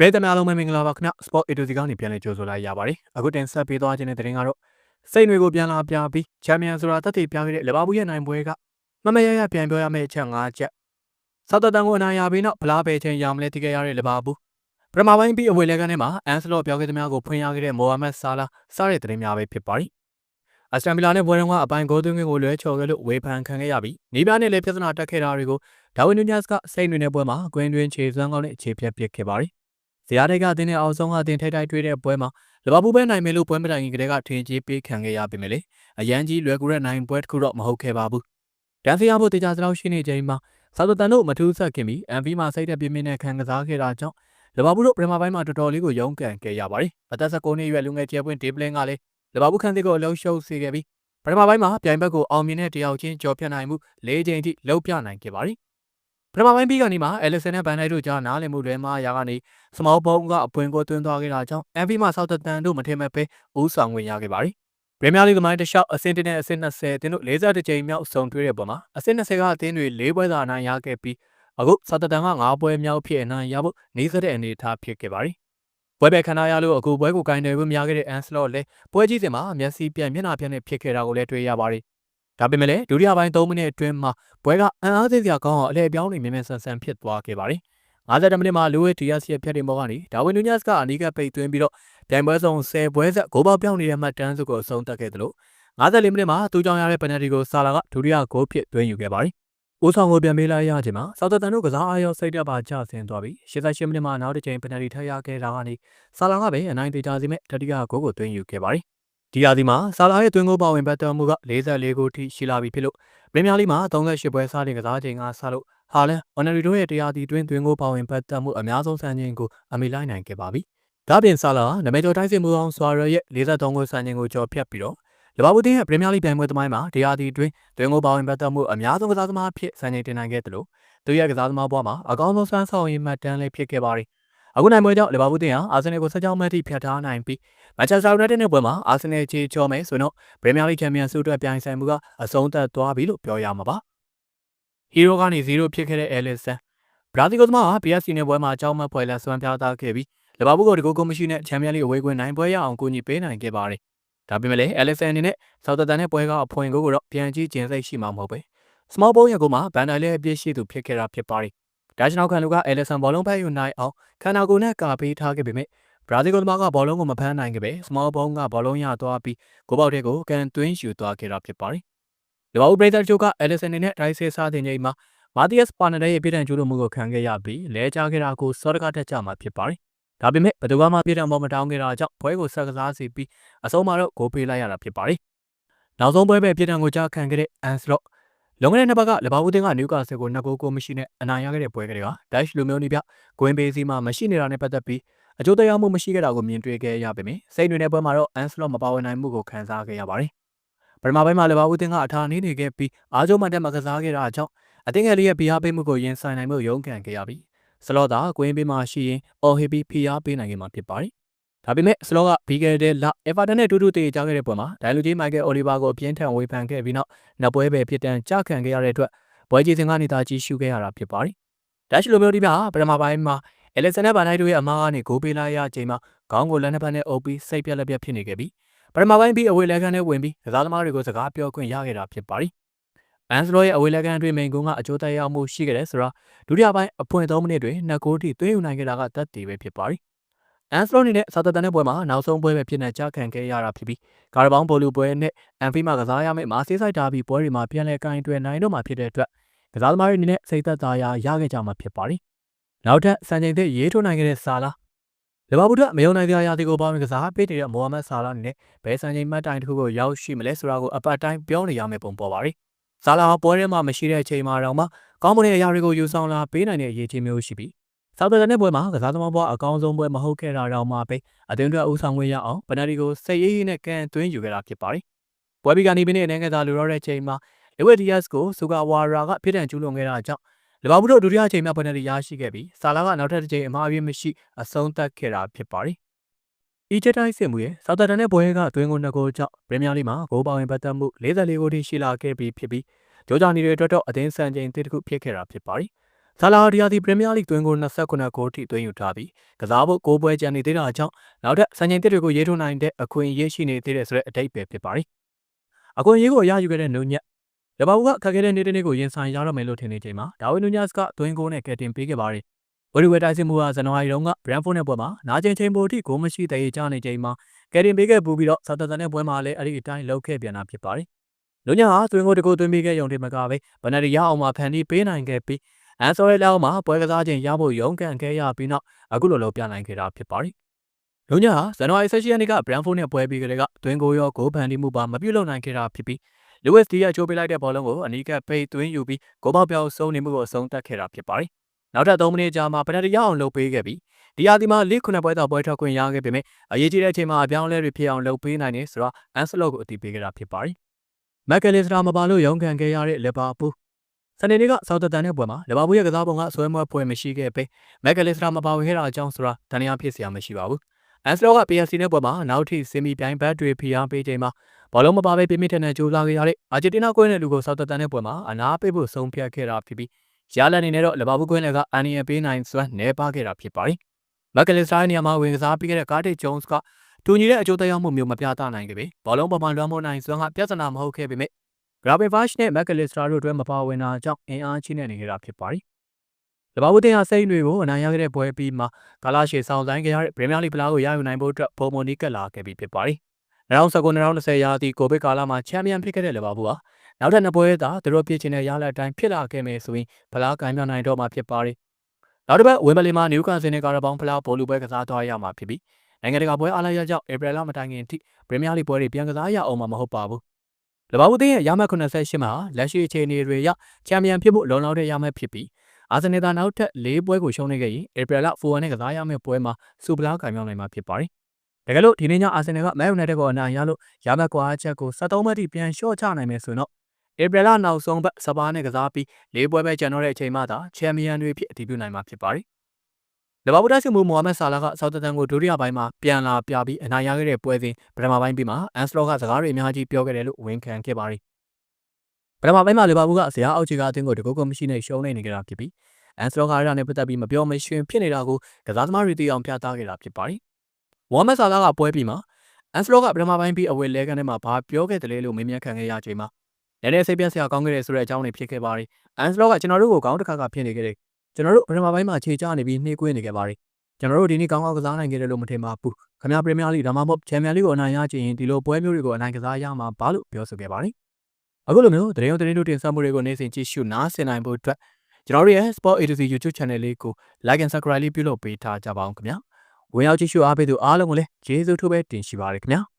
ပရိသတ်များအားလုံးပဲမင်္ဂလာပါခင်ဗျ Sport A to Z ကနေပြန်လည်ကြိုဆိုလိုက်ရပါတယ်အခုတင်ဆက်ပေးသွားခြင်းတဲ့တင်ကတော့စိတ်တွေကိုပြန်လာပြပြီးချန်ပီယံဆိုတာတက်တည်ပြခဲ့တဲ့လီဗာပူးရဲ့နိုင်ပွဲကမမရရပြန်ပြောရမယ့်အချက်၅ချက်ဆောက်တတန်ကိုအနိုင်ရပြီးနောက်ဖလားပဲချင်းရောင်မလဲတိခဲ့ရတဲ့လီဗာပူးပထမပိုင်းပြီးအဝေးလဲကန်းထဲမှာအန်ဆလော့ပြောခဲ့သမျှကိုဖွင့်ရခဲ့တဲ့မိုဟာမက်ဆာလာစားတဲ့တင်များပဲဖြစ်ပါတယ်အစတန်ဗီလာနဲ့ဘွဲတုံးကအပိုင်ဂိုးသွင်းကိုလွဲချော်ခဲ့လို့ဝေဖန်ခံခဲ့ရပြီးနေပြနဲ့လည်းပြဿနာတက်ခဲ့တာတွေကိုဒါဝီနူညက်စ်ကစိတ်တွေနဲ့ပွဲမှာဂွင်းတွင်ခြေစွမ်းကောင်းနဲ့အခြေပြတ်ပစ်ခဲ့ပါတယ် ဇရာတိုက်ကတင်းနဲ့အောင်ဆုံးကတင်းထိုက်ထိုက်တွေ့တဲ့ပွဲမှာလီဗာပူးပဲနိုင်မယ်လို့ပွဲမတိုင်ခင်ကတည်းကထင်ကြီးပေးခံခဲ့ရပေမဲ့လေအရန်ကြီးလွယ်ကူတဲ့နိုင်ပွဲတစ်ခုတော့မဟုတ်ခဲ့ပါဘူး။တန်စီယာဖို့တေချာစလောက်ရှိနေချိန်မှာဆာဒတန်တို့မထူးဆက်ခင်ပြီးအန်ဖီမှာစိတ်သက်ပြင်းပြင်းနဲ့ခံကစားခဲ့တာကြောင့်လီဗာပူးတို့ပထမပိုင်းမှာတော်တော်လေးကိုရုန်းကန်ခဲ့ရပါတယ်။အသက်16နှစ်အရွယ်လူငယ်ကျဲပွင့်ဒေးပလင်ကလည်းလီဗာပူးခန်းသစ်ကိုအလုံးရှုပ်စေခဲ့ပြီးပထမပိုင်းမှာပြိုင်ဘက်ကိုအောင်မြင်တဲ့တယောက်ချင်းကြော်ဖြတ်နိုင်မှု၄ချိန်ထိလှုပ်ပြနိုင်ခဲ့ပါတယ် ပထမပိုင်းပြီးကနေမှအဲလစ်ဆန်နဲ့ဘန်နိုက်တို့ကြားနားလည်မှုတွေမှာရာကနေစမောဘုံကအပွင့်ကိုသွင်းသွားခဲ့တာကြောင့်အန်ဖီမှဆောက်တတန်တို့မထင်မဲ့ပဲဦးဆောင်ဝင်ရခဲ့ပါတယ်ပရီးမီးယားလိဂ်မိုင်းတစ်လျှောက်အဆင့်1နဲ့အဆင့်20အသင်းတို့42ကြိမ်မြောက်ဆုံတွေ့တဲ့ပုံမှာအဆင့်20ကအသင်းတွေ၄ပွဲသာအနိုင်ရခဲ့ပြီးအခုဆောက်တတန်က9ပွဲမြောက်ဖြစ်အနိုင်ရဖို့နေစတဲ့အနေအထားဖြစ်ခဲ့ပါတယ်ပွဲပဲခဏရလို့အခုပွဲကိုကင်တယ်ဖို့များခဲ့တဲ့အန်စလော့လည်းပွဲကြီးစဉ်မှာမျက်စိပြက်မျက်နှာပြက်နဲ့ဖြစ်ခဲ့တာကိုလည်းတွေ့ရပါတယ် ဒါပေမဲ့လည်းဒုတိယပိုင်း3မိနစ်အတွင်းမှာပွဲကအံ့အားသင့်စရာကောင်းအောင်အလဲအပြောင်းတွေမြင်မြန်ဆန်ဆန်ဖြစ်သွားခဲ့ပါတယ်။50မိနစ်မှာလူဝဲဒီယက်စ်ရဲ့ဖြတ်တင်ပေါ်ကနေဒါဝင်နူညက်စ်ကအနီးကပိတ်သွင်းပြီးတော့ပြိုင်ပွဲဆုံး10ပွဲဆက်ဂိုးပေါက်ပြောင်းနေတဲ့မှတ်တမ်းစုကိုအဆုံးသတ်ခဲ့တယ်လို့54မိနစ်မှာသူကြောင့်ရတဲ့ပယ်နယ်တီကိုဆာလာကဒုတိယဂိုးဖြစ်သွင်းယူခဲ့ပါတယ်။ဦးဆောင်ကိုပြန်ပေးလိုက်ရချိန်မှာဆောက်တန်တို့ကစားအားရောစိတ်တက်ပါကျဆင်းသွားပြီး88မိနစ်မှာနောက်တစ်ချိန်ပယ်နယ်တီထပ်ရခဲ့တာကနေဆာလာကပဲအနိုင်တေချာစီမဲ့တတိယဂိုးကိုသွင်းယူခဲ့ပါတယ်။ ဒီရာသီမှာဆာလာရဲ့သွင်းကိုပါဝင်ပတ်သက်မှုက44ဂိုးထိရှိလာပြီဖြစ်လို့ပရီးမီးယားလိမှာ38ပွဲစားတင်ကစားချိန်ကဆလို့ဟာလန်အော်နယ်ရီတို့ရဲ့တရားသီတွင်းသွင်းကိုပါဝင်ပတ်သက်မှုအများဆုံးစံချိန်ကိုအမေလိုက်နိုင်ခဲ့ပါပြီ။ဒါပြင်ဆာလာနမဲကျော်တိုင်းစစ်မှုအောင်ဆွာရရဲ့43ဂိုးစံချိန်ကိုကျော်ဖြတ်ပြီးတော့လီဗာပူးတင်းရဲ့ပရီးမီးယားလိပြိုင်ပွဲသမိုင်းမှာတရားသီတွင်းသွင်းကိုပါဝင်ပတ်သက်မှုအများဆုံးကစားသမားဖြစ်စံချိန်တင်နိုင်ခဲ့တယ်လို့သူရဲ့ကစားသမားဘဝမှာအကောင်းဆုံးစမ်းဆောင်ရည်မှတ်တမ်းလေးဖြစ်ခဲ့ပါတယ်။ အခုနိုင်ပွဲကြောင့်လီဗာပူးတင်းဟာအာဆင်နယ်ကိုဆက်ကြောင်းမှတ်ထိဖျက်ထားနိုင်ပြီးမန်ချက်စတာယူနိုက်တက်နဲ့ပွဲမှာအာဆင်နယ်ချေချော်မယ်ဆိုတော့ပရီးမီးယားလိချန်ပီယံဆုအတွက်ပြိုင်ဆိုင်မှုကအဆုံးသတ်သွားပြီလို့ပြောရမှာပါဟီးရိုးကနေ0ဖြစ်ခဲ့တဲ့အဲလစ်ဆန်ဘရာဇီးကသမားက PSG နဲ့ပွဲမှာအကြောင်းမဲ့ဖွဲလက်စွမ်းပြသခဲ့ပြီးလီဗာပူးကိုတကူကိုမရှိနဲ့ချန်ပီယံလိအဝေးကွင်းနိုင်ပွဲရအောင်ကူညီပေးနိုင်ခဲ့ပါတယ်ဒါပေမဲ့လည်းအဲလစ်ဆန်အနေနဲ့ဆောက်တတန်နဲ့ပွဲကအဖွင့်ကိုတော့ပြန်ကြည့်ကျင်စိတ်ရှိမှာမဟုတ်ပဲစမောဘုံရဲ့ကိုမှဘန်နိုင်လည်းအပြည့်ရှိသူဖြစ်ခဲ့တာဖြစ်ပါတယ် ဒါကြောင့်ခံလူကအဲလစ်ဆန်ဘောလုံးဖက်ယူနိုင်အောင်ခန္ဓာကိုယ်နဲ့ကာပေးထားခဲ့ပေမဲ့ဘရာဇီးကသမားကဘောလုံးကိုမဖမ်းနိုင်ခဲ့ပဲစမောဘုံကဘောလုံးရသွားပြီးဂိုးပေါက်တဲ့ကိုကန်သွင်းယူသွားခဲ့တာဖြစ်ပါတယ်။လီဗာပူးပရိသတ်တို့ကအယ်လစ်ဆန်နဲ့ဒိုင်ဆေးစားတင်ချိန်မှာမာတီယက်စ်ပါနဒဲရဲ့ပြည်ထန်ကျူးလွန်မှုကိုခံခဲ့ရပြီးလဲကျခဲ့တာကိုစောတကတက်ကြမှာဖြစ်ပါတယ်။ဒါပေမဲ့ဘယ်သူမှပြည်ထန်ပေါ်မတောင်းခဲ့တာကြောင့်ပွဲကိုဆက်ကစားစီပြီးအဆုံးမှာတော့ဂိုးပေးလိုက်ရတာဖြစ်ပါတယ်။နောက်ဆုံးပွဲပဲပြည်ထန်ကိုကြားခံခဲ့တဲ့အန်စလော့ လွန်ခဲ့တဲ့နှစ်ပတ်ကလီဗာပူးတင်းကနယူကာဆယ်ကိုနှစ်ဂိုးကိုမရှိနဲ့အနိုင်ရခဲ့တဲ့ပွဲကလေးကဒိုက်လူမျိုးနီးပြဂွင်ဘေးစီမှာမရှိနေတာနဲ့ပတ်သက်ပြီးအကျိုးတရားမှုမရှိခဲ့တာကိုမြင်တွေ့ခဲ့ရပေမယ့်စိတ်တွေနဲ့ပွဲမှာတော့အန်စလော့မပါဝင်နိုင်မှုကိုခံစားခဲ့ရပါတယ်။ပထမပိုင်းမှာလီဗာပူးတင်ကအထာနေနေခဲ့ပြီးအားကျုံမှတက်မကစားခဲ့တာကြောင့်အသင်းငယ်လေးရဲ့ဖိအားပေးမှုကိုရင်ဆိုင်နိုင်မှုရုန်းကန်ခဲ့ရပြီးစလော့သာကွင်းပေးမှရှိရင်အော်ဟီပီဖိအားပေးနိုင်ခဲ့မှာဖြစ်ပါတယ်။ ဒါပေမဲ့စလော့ကဘီဂယ်တဲ့လအက်ဗာတန်နဲ့တူတူတေချခဲ့တဲ့ပွဲမှာဒိုင်လူဂျီမိုက်ကယ်အိုလီဗာကိုအပြင်းထန်ဝေဖန်ခဲ့ပြီးနောက်နှစ်ပွဲပဲဖြစ်တန်ကြခံခဲ့ရတဲ့အတွက်ပွဲကြီးစဉ်ကနေသာကြီးရှုခဲ့ရတာဖြစ်ပါတယ်။ဒက်ရှ်လိုမျိုးဒီပြပထမပိုင်းမှာအဲလက်ဆန်နဲ့ဗာနိုင်တို့ရဲ့အမားကနေဂိုးပေးလိုက်ရချိန်မှာခေါင်းကိုလက်နှစ်ဖက်နဲ့အုပ်ပြီးစိတ်ပြက်လက်ပြက်ဖြစ်နေခဲ့ပြီးပထမပိုင်းပြီးအဝေးလက်ခံနဲ့ဝင်ပြီးကစားသမားတွေကိုစကားပြောခွင့်ရခဲ့တာဖြစ်ပါတယ်။အန်စလိုရဲ့အဝေးလက်ခံအတွင်းမိန်ကုန်းကအကျိုးသက်ရောက်မှုရှိခဲ့တယ်ဆိုတော့ဒုတိယပိုင်းအဖွင့်3မိနစ်တွင်နှစ်ဂိုးထိသွင်းယူနိုင်ခဲ့တာကတက်တည်ပဲဖြစ်ပါတယ်။ အန်စလိုအနေနဲ့စာတတန်တဲ့ပွဲမှာနောက်ဆုံးပွဲပဲဖြစ်နေကြခံခဲ့ရတာဖြစ်ပြီးကာရဘောင်းဘောလူပွဲနဲ့အန်ဖီမှာကစားရမယ့်မာဆေးဆိုင်တာဘီပွဲတွေမှာပြန်လည်ကင်တွယ်နိုင်တော့မှာဖြစ်တဲ့အတွက်ကစားသမားတွေအနေနဲ့စိတ်သက်သာရာရခဲ့ကြမှာဖြစ်ပါတယ်နောက်ထပ်စံချိန်သစ်ရေးထိုးနိုင်ခဲ့တဲ့ဆာလာလီဗာပူးကမယုံနိုင်တဲ့အရာတွေကိုပေါင်းကစားပေးနေတဲ့မိုဟာမက်ဆာလာအနေနဲ့ဘယ်စံချိန်မှတ်တိုင်တစ်ခုကိုရောက်ရှိမလဲဆိုတာကိုအပတ်တိုင်းပြောနေရမယ့်ပုံပေါ်ပါရီ။ဆာလာဟာပွဲထဲမှာမရှိတဲ့အချိန်မှာတော့မှကောင်းမွန်တဲ့အရာတွေကိုယူဆောင်လာပေးနိုင်တဲ့အရေးကြီးမျိုးရှိပြီး ဆောက်တန်တဲ့ပွဲမှာကစားသမားဘွားအကောင်းဆုံးပွဲမဟုတ်ခဲ့တာတော့မှပဲအသင်းအတွက်ဦးဆောင်ခွင့်ရအောင်ပနတီကိုစိတ်ရေးရေးနဲ့ကန်သွင်းယူခဲ့တာဖြစ်ပါရီ။ပွဲပြီးကနေပြီးနေတဲ့နိုင်ငံသားလူတော်တဲ့ချိန်မှာလီဝက်ဒီယက်စ်ကိုဆူကာဝါရာကပြစ်ဒဏ်ကျူးလွန်ခဲ့တာကြောင့်လီဗာပူးတို့ဒုတိယအချိန်မြောက်ပယ်နယ်တီရရှိခဲ့ပြီးဆာလာကနောက်ထပ်တစ်ချိန်အမှားအယွင်းမရှိအဆုံးသတ်ခဲ့တာဖြစ်ပါတယ်။အီဂျစ်တိုင်းစစ်မှုရဲ့ဆောက်တာတန်နဲ့ဘွဲကသွင်းကိုနှစ်ကိုကြောင့်ပရီးမီးယားလိမှာဂိုးပေါင်ဝင်ပတ်သက်မှု44ဂိုးထိရှိလာခဲ့ပြီးဖြစ်ပြီးဂျော်ဂျာနီတွေအတွက်တော့အသင်းစံချိန်တစ်ခုဖြစ်ခဲ့တာဖြစ်ပါတယ်။ ဆာလာဒီယာဒီပရီးမီးယားလိသွင်းကို29ဂိုးထိသွင်းယူထားပြီးကစားဖို့6ပွဲကျန်နေသေးတာကြောင့်နောက်ထပ်စံချိန်သစ်တွေကိုရေးထိုးနိုင်တဲ့အခွင့်အရေးရှိနေသေးတယ်ဆိုတဲ့အတိတ်ပဲဖြစ်ပါတယ်။အခွင့်အရေးကိုရယူခဲ့တဲ့နူညက်လဘာဘူးကခက်ခဲတဲ့နေ့တစ်နေ့ကိုရင်ဆိုင်ရတော့မယ်လို့ထင်နေချိန်မှာဒါဝိနူညက်စ်ကသွင်းကိုနဲ့ကယ်တင်ပေးခဲ့ပါတယ်။ဝရီဝဲတိုက်စစ်မှုဟာဇန်နဝါရီတုန်းကဘရန်ဖို့နဲ့ပွဲမှာနာကျင်ချိန်ပိုထိဂိုးမရှိတဲ့ကြားနေချိန်မှာကယ်တင်ပေးခဲ့ပူပြီးတော့ဆောက်တန်တဲ့ပွဲမှာလည်းအဲ့ဒီအတိုင်းလုပ်ခဲ့ပြန်တာဖြစ်ပါတယ်။နူညက်ဟာသွင်းကိုတကူသွင်းပေးခဲ့ရုံတင်မကပဲဗနရီရအောင်မှာဖန်တီးပေးနိုင်ခဲ့ပြီး အန်ဆိုရဲလောက်မှာပွဲကစားခြင်းရဖို့ရုန်းကန်ခဲ့ရပြီးနောက်အခုလိုလိုပြနိုင်ခဲ့တာဖြစ်ပါတယ်။လုံညာဟာဇန်နဝါရီ16ရက်နေ့ကဘရန်ဖို့နဲ့ပွဲပြီးကြတဲ့ကတွင်းကိုရောဂိုးဖန်တီးမှုပါမပြုတ်လုံနိုင်ခဲ့တာဖြစ်ပြီးလူဝစ်ဒီကချိုးပေးလိုက်တဲ့ဘောလုံးကိုအနီးကပ်ပိတ်သွင်းယူပြီးဂိုးပေါက်ပြောက်ဆုံးနေမှုကိုအဆုံးသတ်ခဲ့တာဖြစ်ပါတယ်။နောက်ထပ်3မိနစ်ကြာမှပနတီရအောင်လုပ်ပေးခဲ့ပြီးဒီယာဒီမှာလစ်ခုနှစ်ပွဲတော့ပွဲထွက်ခွင့်ရခဲ့ပေမဲ့အရေးကြီးတဲ့အချိန်မှာအပြောင်းအလဲတွေဖြစ်အောင်လုပ်ပေးနိုင်နေဆိုတော့အန်ဆလော့ကိုအတီးပေးခဲ့တာဖြစ်ပါတယ်။မက်ကယ်လစ်စတာမပါလို့ရုန်းကန်ခဲ့ရတဲ့လီဗာပူး စနေနေ့ကဆောက်တတန်တဲ့ပွဲမှာလီဗာပူးရဲ့ကစားပုံကဆွဲမွဲပွဲမရှိခဲ့ပေမက်ကယ်လစ်စတာမပါဝင်ခဲ့တာအကြောင်းဆိုတာတန်ရာဖြစ်စရာမရှိပါဘူး။အန်ဆလော့က PSC နဲ့ပွဲမှာနောက်ထိစင်မီပြိုင်ဘတ်တွေဖိအားပေးချိန်မှာဘောလုံးမပါဘဲပြင်းပြထန်ထန်ကြိုးစားခဲ့ရတဲ့အာဂျင်တီးနာကွင်းတဲ့လူကိုဆောက်တတန်တဲ့ပွဲမှာအနာပေးဖို့ဆုံးဖြတ်ခဲ့တာဖြစ်ပြီးရလန်နေနဲ့တော့လီဗာပူးကွင်းလည်းကအန်နီယံပေးနိုင်စွမ်းနေပါခဲ့တာဖြစ်ပါတယ်။မက်ကလစ်စတာရဲ့နေရာမှာဝင်ကစားပြီးခဲ့တဲ့ကားတစ်ဂျုံးစ်ကတူညီတဲ့အကျိုးသက်ရောက်မှုမျိုးမပြသနိုင်ခဲ့ပေဘောလုံးပေါ်မှာလွှမ်းမိုးနိုင်စွမ်းကပြဿနာမဟုတ်ခဲ့ပေမဲ့ Gravenberch နဲ့ McAllister တို့အတွက်မပါဝင်တာကြောင့်အင်အားကြီးနေနေကြတာဖြစ်ပါတယ်။လဘာဝတင်ဟာစိတ်တွေကိုအနိုင်ရခဲ့တဲ့ပွဲပြီးမှကာလာရှေဆောင်ဆိုင်ခဲ့ရတဲ့ပရီးမီးယားလိဖလားကိုရယူနိုင်ဖို့အတွက်ပုံမနီးကပ်လာခဲ့ပြီးဖြစ်ပါတယ်။2019-2020ရာသီကိုဗစ်ကာလမှာချန်ပီယံဖြစ်ခဲ့တဲ့လဘာဘူးဟာနောက်ထပ်နှစ်ပွဲသာသူတို့ပြည့်ချင်တဲ့ရလဒ်အတိုင်းဖြစ်လာခဲ့မယ်ဆိုရင်ဖလားကံမြောက်နိုင်တော့မှာဖြစ်ပါတယ်။နောက်တစ်ပတ်ဝင်ဘလီမှာနယူကာဆယ်နဲ့ကာရာဘောင်ဖလားဘောလူပွဲကစားသွားရမှာဖြစ်ပြီးနိုင်ငံတကာပွဲအားလရကြောင့်ဧပြီလမတိုင်ခင်ထိပရီးမီးယားလိပွဲတွေပြန်ကစားရအောင်မှာမဟုတ်ပါဘူး။ လဘာဘူးသင်းရဲ့ရမှတ်88မှာလက်ရှိအခြေအနေတွေရချန်ပီယံဖြစ်ဖို့လုံလောက်တဲ့ရမှတ်ဖြစ်ပြီးအာဆင်နယ်သာနောက်ထပ်၄ပွဲကိုရှုံးနေခဲ့ရင်ဧပြီလ4နဲ့ကစားရမယ့်ပွဲမှာစူပလာကံမြောက်နိုင်မှာဖြစ်ပါတယ်။တကယ်လို့ဒီနေ့ညအာဆင်နယ်ကမန်ယူနိုက်တက်ကိုအနိုင်ရလို့ရမှတ်ကွာချက်ကို73မှတ်ထိပြန်လျှော့ချနိုင်မယ်ဆိုတော့ဧပြီလနောက်ဆုံးပတ်စပါးနဲ့ကစားပြီး၄ပွဲပဲကျန်တော့တဲ့အချိန်မှသာချန်ပီယံတွေဖြစ်အတည်ပြုနိုင်မှာဖြစ်ပါတယ်။ လဘာဘူဒါဆီမူမိုဟာမက်ဆာလာကဆောက်တတန်ကိုဒုတိယပိုင်းမှာပြန်လာပြပြီးအနိုင်ရခဲ့တဲ့ပွဲစဉ်ပထမပိုင်းပြီးမှအန်စလော့ကစကားတွေအများကြီးပြောခဲ့တယ်လို့ဝန်ခံခဲ့ပါတယ်။ပထမပိုင်းမှာလဘာဘူကဇရာအောက်ချီကအသင်းကိုတကုတ်ကုတ်မရှိနဲ့ရှုံးနေနေကြတာဖြစ်ပြီးအန်စလော့ကအဲ့ဒါနဲ့ပတ်သက်ပြီးမပြောမရှင်ဖြစ်နေတာကိုကစားသမားတွေသိအောင်ပြသခဲ့တာဖြစ်ပါတယ်။မိုဟာမက်ဆာလာကပွဲပြီးမှအန်စလော့ကပထမပိုင်းပြီးအဝယ်လဲကန်ထဲမှာဘာပြောခဲ့တယ်လဲလို့မေးမြန်းခံခဲ့ရချိန်မှာနည်းနည်းစိတ်ပြတ်စရာကောင်းခဲ့တယ်ဆိုတဲ့အကြောင်းတွေဖြစ်ခဲ့ပါတယ်။အန်စလော့ကကျွန်တော်တို့ကိုကောင်းတစ်ခါကဖြစ်နေခဲ့တယ်။ ကျွန်တော်တို့ပထမပိုင်းမှာခြေချနေပြီးနှေးကွေးနေခဲ့ပါတယ်။ကျွန်တော်တို့ဒီနေ့ကောင်းကောင်းကစားနိုင်ခဲ့တယ်လို့မထင်ပါဘူး။ခင်ဗျားပရီးမီးယားလိဒါမှမဟုတ်ချန်ပီယံလိကိုအနိုင်ရချင်ရင်ဒီလိုပွဲမျိုးတွေကိုအနိုင်ကစားရမှာပါလို့ပြောဆိုခဲ့ပါတယ်။အခုလိုမျိုးတရင်တို့တရင်တို့တင်ဆက်မှုတွေကိုနေ့စဉ်ကြည့်ရှုနားဆင်နိုင်ဖို့အတွက်ကျွန်တော်တို့ရဲ့ Sport A2C YouTube Channel လေးကို Like and Subscribe လေးပြုလုပ်ပေးထားကြပါအောင်ခင်ဗျာ။ဝင်ရောက်ကြည့်ရှုအားပေးသူအားလုံးကိုလည်းကျေးဇူးထူးပဲတင်ရှိပါရခင်ဗျာ။